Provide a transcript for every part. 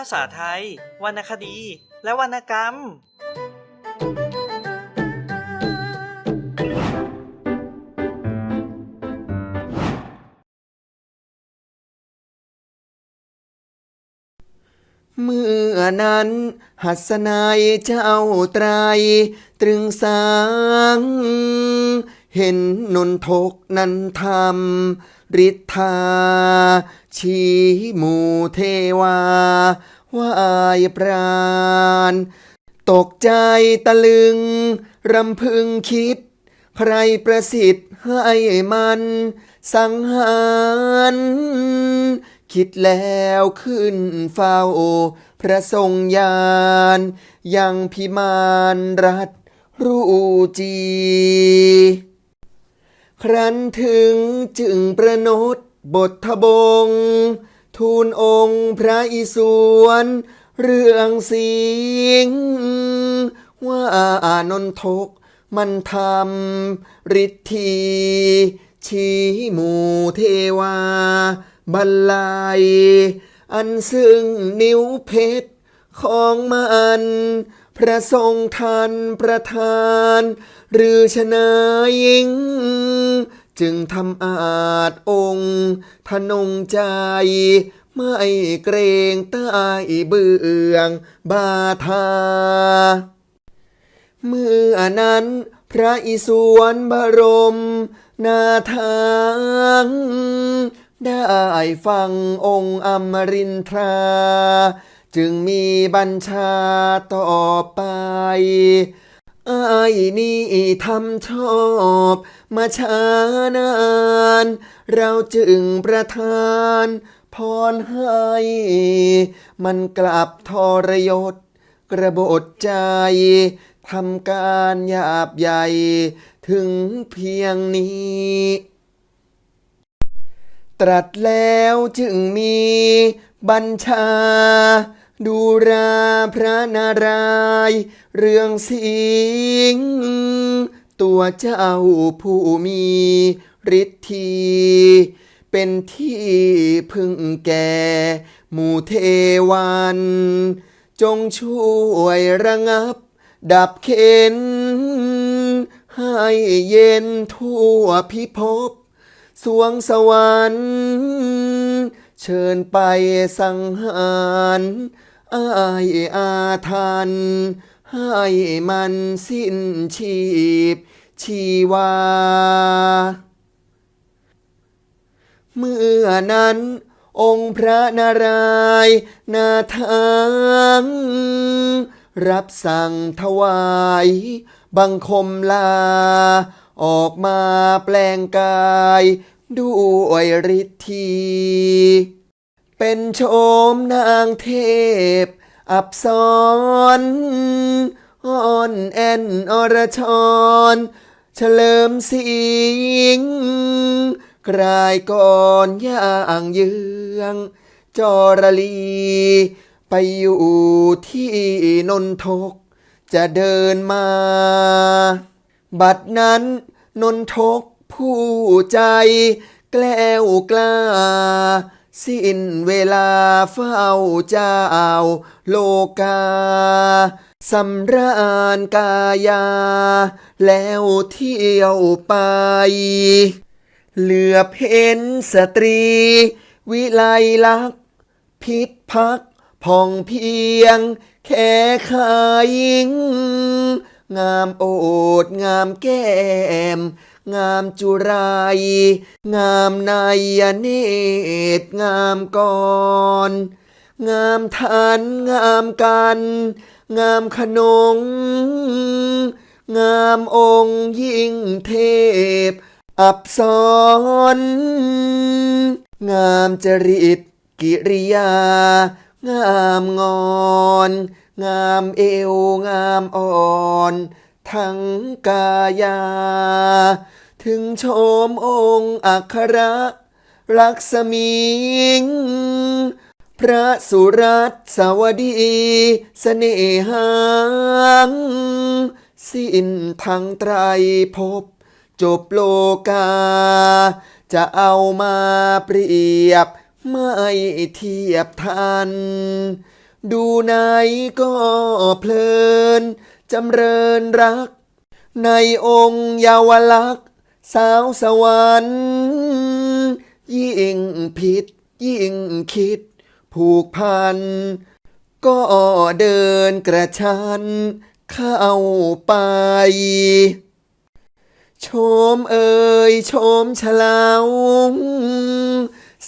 าษาไทย วรรณคดี และวรรณกรรม เมื่อนั้นหัสนายเจ้าไตรตรึงสาง เห็นนนทกนันทำฤทธา ชีหมู่เทวาวายปราณ ตกใจตะลึง รำพึงคิด ใครประสิทธิ์ให้มัน สังหารคิดแล้วขึ้นเฝ้า พระทรงยาน ยังพิมานรัฐรูจี ครั้นถึงจึงประนดบททบง ทูลองค์พระอิศวรเรื่องสิงว่าอานนทกมันทำฤทธีชีหมู่เทวา บัลลัย อันซึ่งนิ้วเพชรของมัน พระทรงทันประธาน หรือชนะยิง จึงทำอาจองค์ทนงใจ ไม่เกรงใต้เบื้องบาทา เมื่อนั้นพระอิศวรบรมนาทางได้ฟังองค์อมรินทรา จึงมีบัญชาต่อไปไอ้นี่ทำชอบมาช้านาน เราจึงประทานพรให้ มันกลับทรยศกระบฏใจทำการหยาบใหญ่ถึงเพียงนี้ ตรัสแล้วจึงมีบัญชา ดูราพระนารายเรื่องสิงตัวเจ้าผู้มีฤทธีเป็นที่พึ่งแก่หมู่เทวัน จงช่วยระงับ ดับเข็น ให้เย็นทั่วพิภพสวงสวรรค์ เชิญไปสังหารอายอาทัน ให้มันสิ้นชีพ ชีวา เมื่อนั้นองค์พระนารายณ์นาทางรับสั่งถวาย บังคมลา ออกมาแปลงกาย ด้วยฤทธีเป็นโฉมนางเทพ อับสรอ่อนแอนอรชร เฉลิมสิงกลายก่อนย่างเยืองจอรลี ไปอยู่ที่นนทก จะเดินมา บัดนั้นนนทก ผู้ใจแกล้วกล้า สิ้นเวลาเฝ้าเจ้าโลกาสำราญกายา แล้วเที่ยวไป เหลือเห็นสตรี วิไลลักษณ์พิษพักผ่องเพียง แค่ขายิง งามโอดงามแก้ม งามจุไรงามนายเนตรงามกรงามทันงามกัน งามขนง งามองค์ยิ่งเทพ อับสรงามจริตกิริยา งามงอน งามเอวงามอ่อน ทั้งกายา ถึงชมองค์อัครลักษมีงพระสุรัตสวดีเสน่หางสิ้นทั้งไตรภพจบโลกา จะเอามาเปรียบไม่เทียบทัน ดูไหนก็เพลิน จำเริญรัก ในองค์เยาวลักษณ์สาวสวรรค์ยิ่งผิด ยิ่งคิด ผูกพัน ก็เดินกระชัน เข้าไปชมเอ่ยชมฉลาว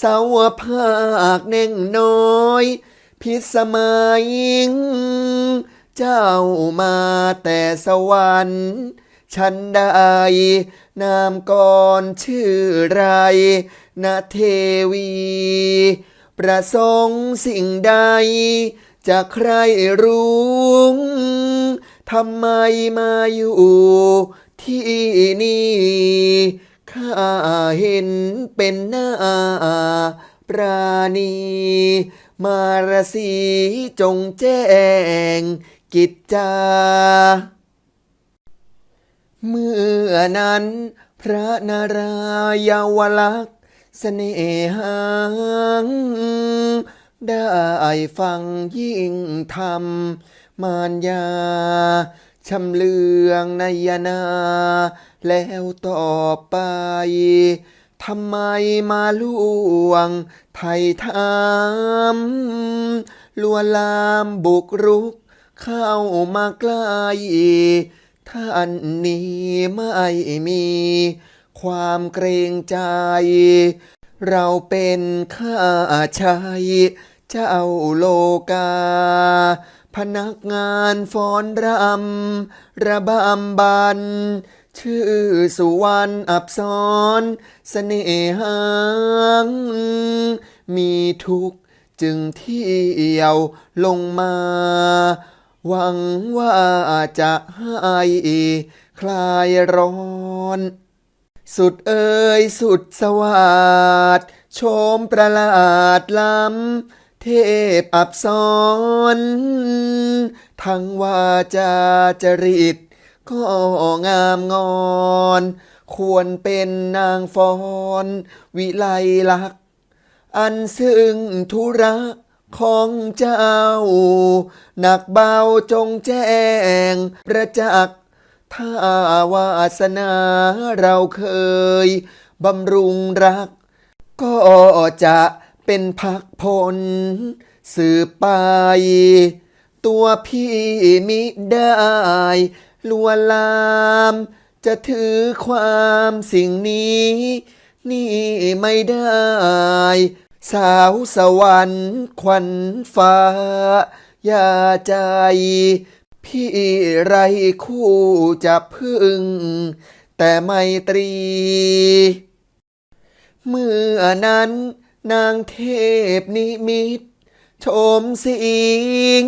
สาวภาคเน่งน้อย พิสมัย เจ้ามาแต่สวรรค์ฉันได้นามก่อนชื่อไรนะเทวี ประสงค์สิ่งใด จะใครรู้ทำไมมาอยู่ที่นี่ข้าเห็นเป็นหน้าปราณี มารสีจงแจ้ง กิจจา เมื่อนั้น พระนารายาวลักษณ์เสน่หาได้ฟังยิ่งธรรม มารยาชำเลืองนยนา แล้วต่อไป ทำไมมาลวง ไทยทามลวนลามบุกรุก เข้ามาใกล้ท่านนี้ไม่มี ความเกรงใจ เราเป็นข้าชัยเจ้าโลกา พนักงานฟ้อนรำระบำบัน ชื่อสุวรรณอับซ้อนเสน่หามีทุกจึงเที่ยวลงมา หวังว่าจะให้คลายร้อนสุดเอ่ยสุดสวัสดชมประหลาดล้ำ เทพอับซ้อนทั้งวาจาจริต ก็งามงอน ควรเป็นนางฟอน วิไลลักษ์อันซึ่งธุระ ของเจ้า หนักเบาจงแจ้ง ประจักษ์ถ้าวาสนาเราเคย บำรุงรัก ก็จะเป็นพักพล สืบไป ตัวพี่มิได้ลวนลาม จะถือความสิ่งนี้ นี่ไม่ได้ สาวสวรรค์ควันฟ้า อย่าใจ พี่ไรคู่จะพึ่ง แต่ไม่ตรี เมื่อนั้นนางเทพนิมิตชมสิง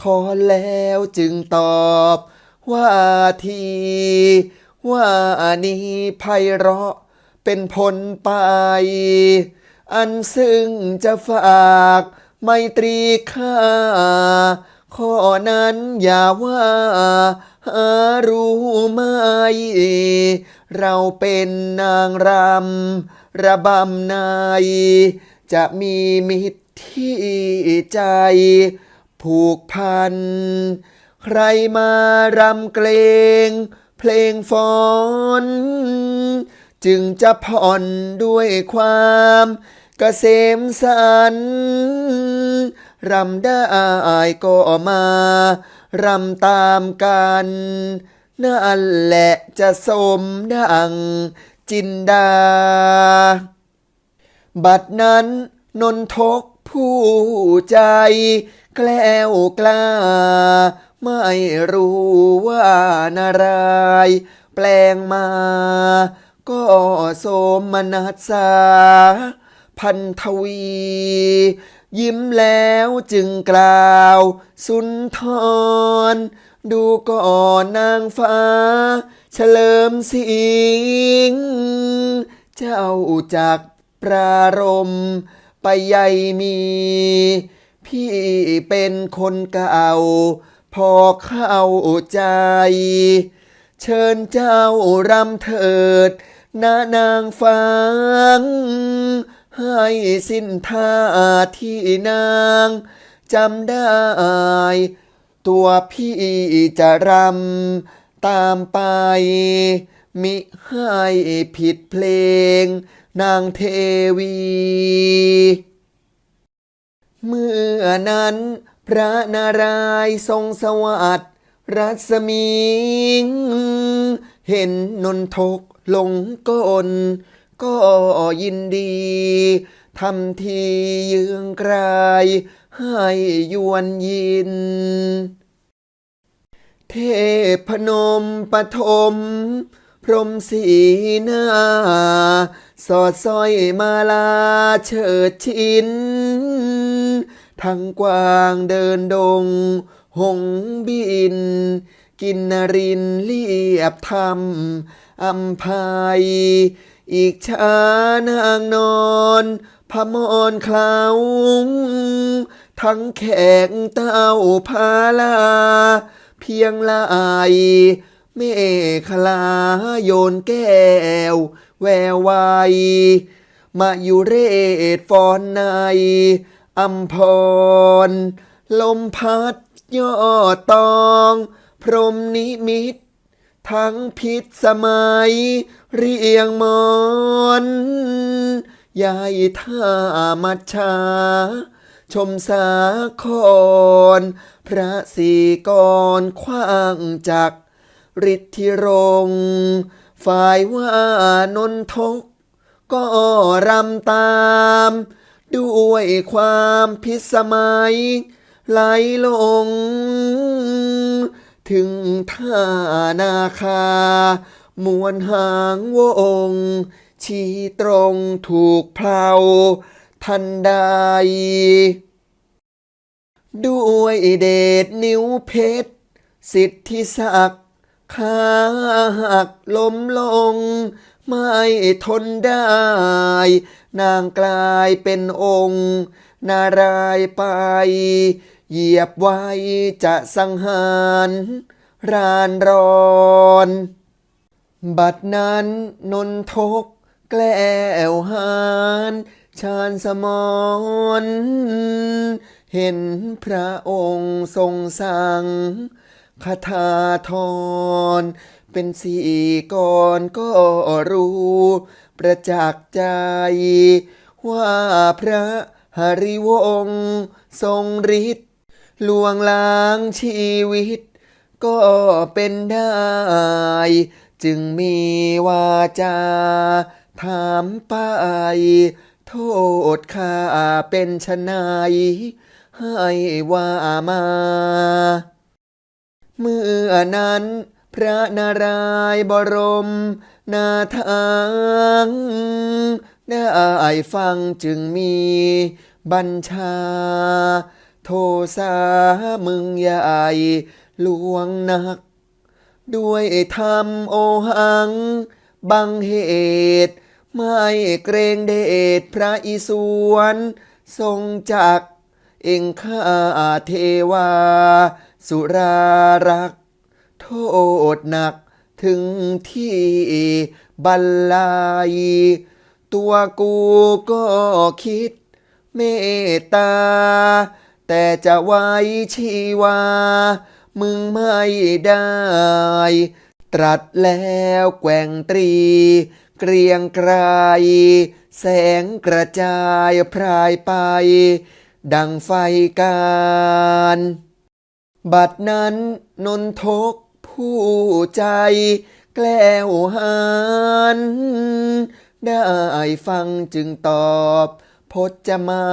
ขอแล้วจึงตอบว่าที ว่านี้ไพเราะเป็นผลไป อันซึ่งจะฝากไมตรีค่าข้อนั้นอย่าว่าหารู้ไหมเราเป็นนางรำระบำนายจะมีมิตรที่ใจ ผูกพัน ใครมารำเกรง เพลงฟ้อน จึงจะผ่อนด้วยความเกษมสันรำได้ก็มารำตามกันนั่นแหละจะสมดังจินดา บัดนั้นนนทกผู้ใจ แกล้วกล้า ไม่รู้ว่านาราย แปลงมา ก็โสมนัสสาพันทวี ยิ้มแล้วจึงกล่าว สุนทร ดูก่อนนางฟ้า เฉลิมสิงเจ้าจากปรารมไปใหญ่มี พี่เป็นคนเก่า พอเข้าใจ เชิญเจ้ารำเถิด นะนางฟัง ให้สิ้นท่าที่นางจำได้ ตัวพี่จะรำตามไป มิให้ผิดเพลง นางเทวี เมื่อนั้นพระนารายณ์ทรงสวัสดิ์รัศมี เห็นนนทก หลงกลก็ยินดีทำทียืงกราย ให้ยวนยิน เทพนมปฐมพรหมสีหน้า สอดสร้อยมาลาเฉิดชินทั้งกวางเดินดง หงบิน กินนรินเรียบธรรมอัมภัยอีกช้านางนอนพมรคลาวทั้งแขกเต้าพาลา เพียงลายเมฆลาโยนแก้ว แวววายมาอยู่เรศฟอนในอัมพร ลมพัดยอดตอง พรมนิมิต ทั้งพิษสมัย เรียงมอนยายท่ามัชชา ชมสาคร พระสีกรขว้างจักฤทธิรงฝ่ายว่านนทก ก็รำตาม ด้วยความพิสมัยไหลลง ถึงท่านาคามวนหางวง ชี้ตรงถูกเพลาทันใด ด้วยเดชนิ้วเพชร สิทธิศักดิ์ขาหักล้มลง ไม่ทนได้ นางกลายเป็นองค์ นารายไป เหยียบไว้จะสังหารรานรอน บัดนั้นนนทกแกล้วหานชาญสมอนเห็นพระองค์ทรงสั่งคาถาทรเป็นสีก่อนก็รู้ ประจักษ์ใจ ว่าพระหริวงศ์ทรงฤทธิ์ ลวงล้างชีวิต ก็เป็นได้ จึงมีวาจา ถามไป โทษข้าเป็นชนายให้ว่ามา เมื่อนั้นพระนารายณ์บรม นาทางได้ฟังจึงมีบัญชา โทสามึงใหญ่หลวงนัก ด้วยธรรมโอหัง บังเหตุ ไม่เกรงเดชพระอิศวรทรงจัก เองข้าเทวา สุรารัก โทษหนักถึงที่บันลายตัวกูก็คิดเมตตา แต่จะไว้ชีวา มึงไม่ได้ ตรัสแล้วแกว่งตรี เกรียงไกรแสงกระจายพรายไป ดังไฟการบัดนั้นนนทกผู้ใจแกล้วหานได้ฟังจึงตอบ พจมา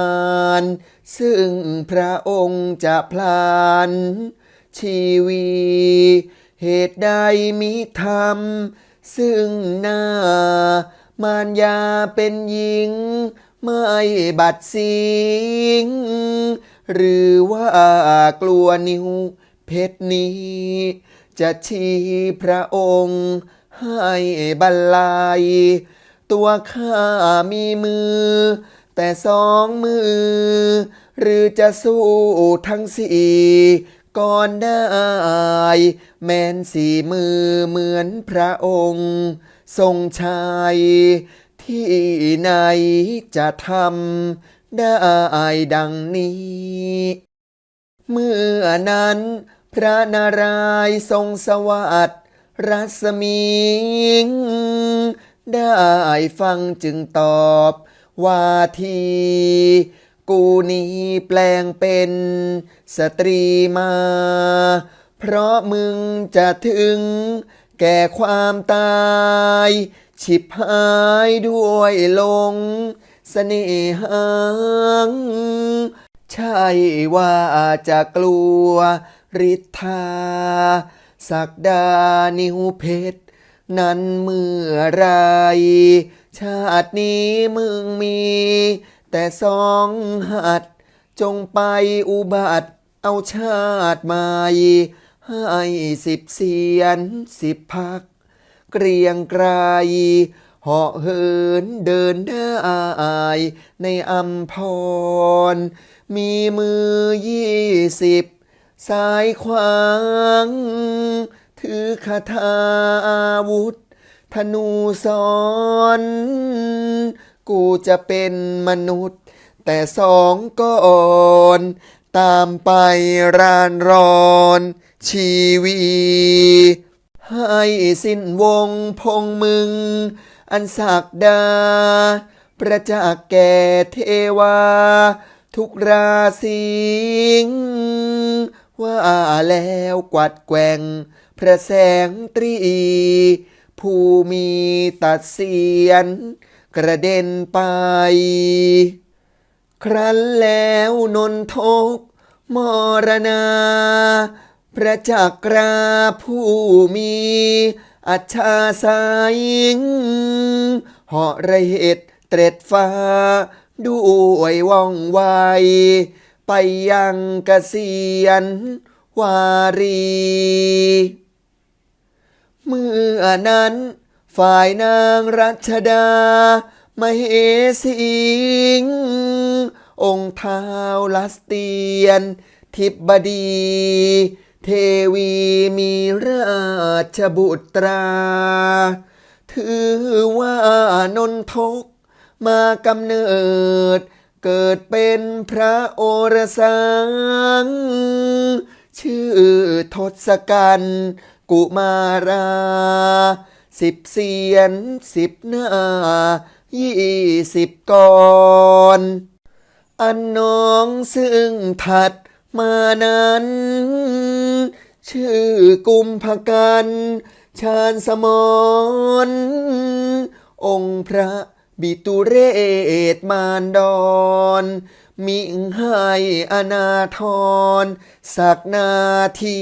นซึ่งพระองค์จะพลาน ชีวี เหตุใดมิทำซึ่งหน้ามารยาเป็นหญิง ไม่บัดสิง หรือว่ากลัวนิ้วเพชรนี้ จะชี้พระองค์ให้บรรลัย ตัวข้ามีมือ แต่สองมือ หรือจะสู้ทั้งสี่ก่อนได้ แมนสี่มือเหมือนพระองค์ ทรงชัย ที่ไหนจะทำได้ดังนี้ เมื่อนั้น พระนารายณ์ทรงสวัสดิ์รัศมี ได้ฟังจึงตอบ ว่าที กูนี้แปลงเป็นสตรีมา เพราะมึงจะถึงแก่ความตาย ฉิบหายด้วยลงเสน่หาใช่ว่าจะกลัวฤทธา สักดานิวเพชรนั้นเมื่อไร ชาตินี้มึงมี แต่สองหัด จงไปอุบัติ เอาชาติใหม่ให้สิบเสียนสิบพัก เกรียงไกรเหาะเหินเดินได้ในอัมพร มีมือยี่สิบสายขวาง ถือคาถาอาวุธ ธนูสอน กูจะเป็นมนุษย์ แต่สองก่อนตามไปรานรอนชีวี ให้สิ้นวงพงมึง อันศักดา ประจักษ์แก่เทวา ทุกราศีว่าแล้วกวัดแกว่งพระแสงตรี ผู้มีตัดเสียน กระเด็นไป ครั้นแล้วนนทกมรณา พระจักราผู้มีอัจฉาสายเหาะระเหตุเตร็ดฟ้า ด้วยว่องไว ไปยังเกษียนวารี เมื่อนั้น ฝ่ายนางรัชดามเหสิง องค์ท้าวลัสเตียน ทิบบดี เทวีมีราชบุตรา ถือว่านนทกมากำเนิด เกิดเป็นพระโอรสางชื่อทศกัณฐ์ กุมาราสิบเสียนสิบหน้ายี่สิบกร อันน้องซึ่งถัดมานั้น ชื่อกุมภกันชาญสมรองค์พระบิตุเรศมารดอนมิงให้อนาทรสักนาที